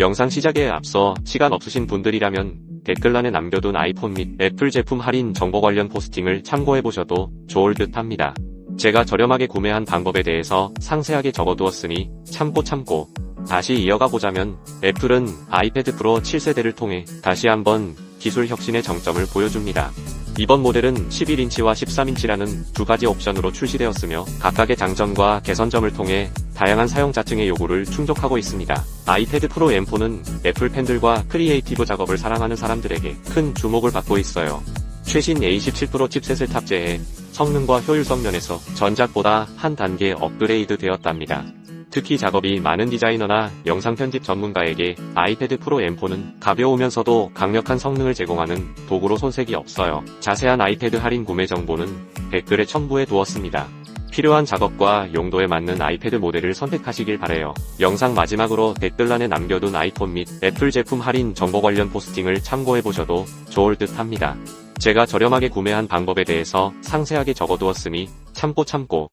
영상 시작에 앞서 시간 없으신 분들이라면 댓글란에 남겨둔 아이폰 및 애플 제품 할인 정보 관련 포스팅을 참고해보셔도 좋을 듯 합니다. 제가 저렴하게 구매한 방법에 대해서 상세하게 적어두었으니 참고 참고 다시 이어가 보자면 애플은 아이패드 프로 7세대를 통해 다시 한번 기술 혁신의 정점을 보여줍니다. 이번 모델은 11인치와 13인치라는 두 가지 옵션으로 출시되었으며 각각의 장점과 개선점을 통해 다양한 사용자층의 요구를 충족하고 있습니다. 아이패드 프로 M4는 애플 팬들과 크리에이티브 작업을 사랑하는 사람들에게 큰 주목을 받고 있어요. 최신 A17 프로 칩셋을 탑재해 성능과 효율성 면에서 전작보다 한 단계 업그레이드 되었답니다. 특히 작업이 많은 디자이너나 영상 편집 전문가에게 아이패드 프로 M4는 가벼우면서도 강력한 성능을 제공하는 도구로 손색이 없어요. 자세한 아이패드 할인 구매 정보는 댓글에 첨부해 두었습니다. 필요한 작업과 용도에 맞는 아이패드 모델을 선택하시길 바래요. 영상 마지막으로 댓글란에 남겨둔 아이폰 및 애플 제품 할인 정보 관련 포스팅을 참고해 보셔도 좋을 듯 합니다. 제가 저렴하게 구매한 방법에 대해서 상세하게 적어두었으니 참고 참고